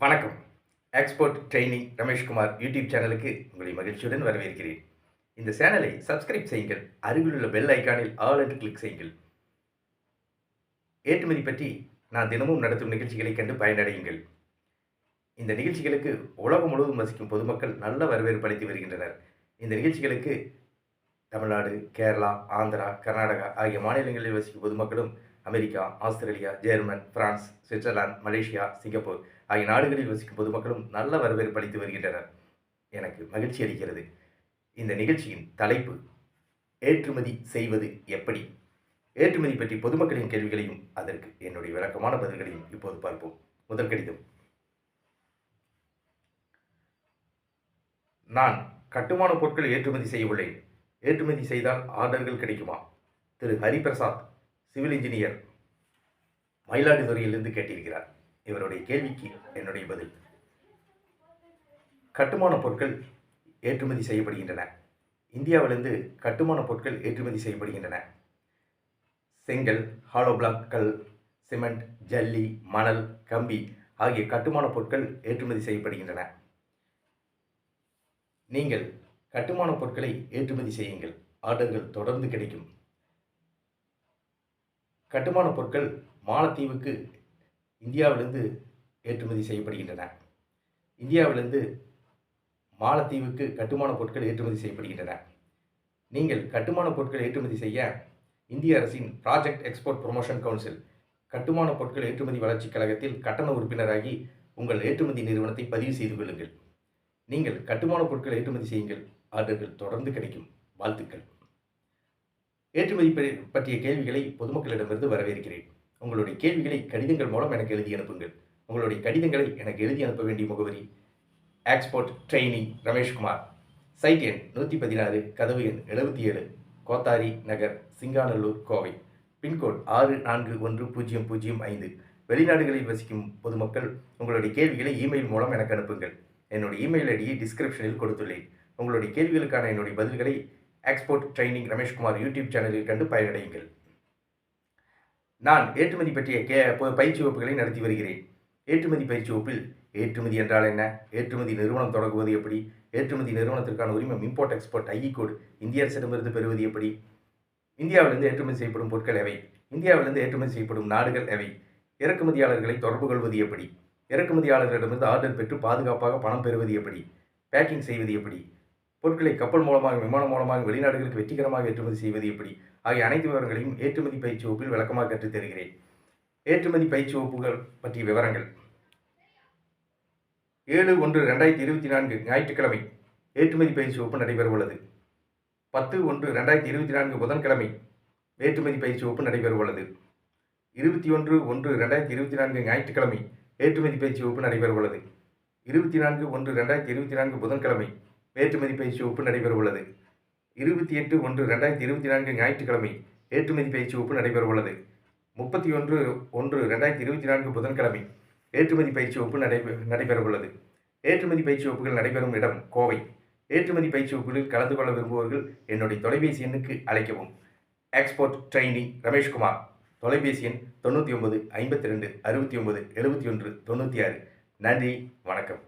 வணக்கம். Export training Rameshkumar YouTube சேனலுக்கு உங்களை மகிழ்ச்சியுடன் வரவேற்கிறேன். இந்த சேனலை சப்ஸ்கிரைப் செய்யுங்கள் அருகிலுள்ள பெல் ஐக்கானில் ஆல் என்று கிளிக் செய்யுங்கள். ஏற்றுமதி பற்றி நான் தினமும் நடத்தும் நிகழ்ச்சிகளை கண்டு பயனடையுங்கள். இந்த நிகழ்ச்சிகளுக்கு உலகம் முழுவதும் வசிக்கும் பொதுமக்கள் நல்ல வரவேற்பு அளித்து வருகின்றனர். இந்த நிகழ்ச்சிகளுக்கு தமிழ்நாடு கேரளா ஆந்திரா கர்நாடகா ஆகிய மாநிலங்களில் வசிக்கும் பொதுமக்களும் America Australia German France Switzerland Malaysia Singapore ஆகிய நாடுகளில் வசிக்கும் பொதுமக்களும் நல்ல வரவேற்பு அளித்து வருகின்றனர். எனக்கு மகிழ்ச்சி அளிக்கிறது. இந்த நிகழ்ச்சியின் தலைப்பு ஏற்றுமதி செய்வது எப்படி? ஏற்றுமதி பற்றி பொதுமக்களின் கேள்விகளையும் அதற்கு என்னுடைய விளக்கமான பதில்களையும் இப்போது பார்ப்போம். முதல் கடிதம். நான் கட்டுமான பொருட்கள் ஏற்றுமதி செய்ய உள்ளேன். ஏற்றுமதி செய்தால் ஆர்டர்கள் கிடைக்குமா? திரு. ஹரிபிரசாத் சிவில் இன்ஜினியர் மயிலாடுதுறையிலிருந்து கேட்டிருக்கிறார். இவருடைய கேள்விக்கு என்னுடைய பதில். கட்டுமான பொருட்கள் ஏற்றுமதி செய்யப்படுகின்றன. இந்தியாவிலிருந்து கட்டுமான பொருட்கள் ஏற்றுமதி செய்யப்படுகின்றன. செங்கல் ஹாலோ பிளாக்கள் சிமெண்ட் ஜல்லி மணல் கம்பி ஆகிய கட்டுமான பொருட்கள் ஏற்றுமதி செய்யப்படுகின்றன. நீங்கள் கட்டுமான பொருட்களை ஏற்றுமதி செய்யுங்கள். ஆர்டர்கள் தொடர்ந்து கிடைக்கும். கட்டுமான பொருட்கள் மாலத்தீவுக்கு இந்தியாவிலிருந்து ஏற்றுமதி செய்யப்படுகின்றன. இந்தியாவிலிருந்து மாலத்தீவுக்கு கட்டுமான பொருட்கள் ஏற்றுமதி செய்யப்படுகின்றன. நீங்கள் கட்டுமான பொருட்கள் ஏற்றுமதி செய்ய இந்திய அரசின் ப்ராஜெக்ட் எக்ஸ்போர்ட் ப்ரொமோஷன் கவுன்சில் கட்டுமான பொருட்கள் ஏற்றுமதி வளர்ச்சிக் கழகத்தில் கட்டண உறுப்பினராகி உங்கள் ஏற்றுமதி நிறுவனத்தை பதிவு செய்து கொள்ளுங்கள். நீங்கள் கட்டுமான பொருட்கள் ஏற்றுமதி செய்யுங்கள். ஆர்டர்கள் தொடர்ந்து கிடைக்கும். வாழ்த்துக்கள். ஏற்றுமதி பற்றிய கேள்விகளை பொதுமக்களிடமிருந்து வரவேற்கிறேன். உங்களுடைய கேள்விகளை கடிதங்கள் மூலம் எனக்கு எழுதி அனுப்புங்கள். உங்களுடைய கடிதங்களை எனக்கு எழுதி அனுப்ப வேண்டிய முகவரி ஆக்ஸ்போர்ட் ட்ரெயினிங் ரமேஷ்குமார் சைட் எண் நூற்றி பதினாறு கதவு எண் எழுபத்தி ஏழு கோத்தாரி நகர் சிங்காநல்லூர் கோவை. பின்கோட் ஆறு நான்கு ஒன்று பூஜ்ஜியம் பூஜ்ஜியம் ஐந்து. வெளிநாடுகளில் வசிக்கும் பொதுமக்கள் உங்களுடைய கேள்விகளை இமெயில் மூலம் எனக்கு அனுப்புங்கள். என்னுடைய இமெயில் ஐடியை டிஸ்கிரிப்ஷனில் கொடுத்துள்ளேன். உங்களுடைய கேள்விகளுக்கான என்னுடைய பதில்களை எக்ஸ்போர்ட் ட்ரைனிங் ரமேஷ்குமார் யூடியூப் சேனலில் கண்டு பயனடையுங்கள். நான் ஏற்றுமதி பற்றிய கே ப- பயிற்சி வகுப்புகளை நடத்தி வருகிறேன். ஏற்றுமதி பயிற்சி வகுப்பில் ஏற்றுமதி என்றால் என்ன? ஏற்றுமதி நிறுவனம் தொடங்குவது எப்படி? ஏற்றுமதி நிறுவனத்திற்கான உரிமம் இம்போர்ட் எக்ஸ்போர்ட் ஐஇ கோடு இந்திய அரசிடமிருந்து பெறுவது எப்படி? இந்தியாவிலிருந்து ஏற்றுமதி செய்யப்படும் பொருட்கள் எவை? இந்தியாவிலிருந்து ஏற்றுமதி செய்யப்படும் நாடுகள் எவை? இறக்குமதியாளர்களை தொடர்பு கொள்வது எப்படி? இறக்குமதியாளர்களிடமிருந்து ஆர்டர் பெற்று பாதுகாப்பாக பணம் பெறுவது எப்படி? பேக்கிங் செய்வது எப்படி? பொருட்களை கப்பல் மூலமாக விமானம் மூலமாக வெளிநாடுகளுக்கு வெற்றிகரமாக ஏற்றுமதி செய்வது எப்படி? ஆகிய அனைத்து விவரங்களையும் ஏற்றுமதி பயிற்சி வகுப்பில் விளக்கமாக கற்றுத் தருகிறேன். ஏற்றுமதி பயிற்சி வகுப்புகள் பற்றிய விவரங்கள். ஏழு ஒன்று ரெண்டாயிரத்தி இருபத்தி நான்கு ஞாயிற்றுக்கிழமை ஏற்றுமதி பயிற்சி வகுப்பு நடைபெற உள்ளது பத்து ஒன்று ரெண்டாயிரத்தி இருபத்தி நான்கு புதன்கிழமை ஏற்றுமதி பயிற்சி வகுப்பு நடைபெற உள்ளது இருபத்தி ஒன்று ஒன்று ரெண்டாயிரத்தி இருபத்தி நான்கு ஞாயிற்றுக்கிழமை ஏற்றுமதி பயிற்சி வகுப்பு நடைபெற உள்ளது இருபத்தி நான்கு ஒன்று ரெண்டாயிரத்தி இருபத்தி நான்கு புதன்கிழமை ஏற்றுமதி பயிற்சி வகுப்பு நடைபெறவுள்ளது. இருபத்தி எட்டு ஒன்று ரெண்டாயிரத்தி இருபத்தி நான்கு ஞாயிற்றுக்கிழமை ஏற்றுமதி பயிற்சி வகுப்பு நடைபெறவுள்ளது. முப்பத்தி ஒன்று ஒன்று ரெண்டாயிரத்தி இருபத்தி நான்கு புதன்கிழமை ஏற்றுமதி பயிற்சி வகுப்பு நடைபெ நடைபெறவுள்ளது. ஏற்றுமதி பயிற்சி வகுப்புகள் நடைபெறும் இடம் கோவை. ஏற்றுமதி பயிற்சி வகுப்புகளில் கலந்து கொள்ள விரும்புபவர்கள் என்னுடைய தொலைபேசி எண்ணுக்கு அழைக்கவும். எக்ஸ்போர்ட் ட்ரைனிங் ரமேஷ்குமார் தொலைபேசி எண் தொண்ணூற்றி ஒன்பது ஐம்பத்தி ரெண்டு அறுபத்தி ஒன்பது எழுபத்தி ஒன்று தொண்ணூற்றி ஆறு. நன்றி வணக்கம்.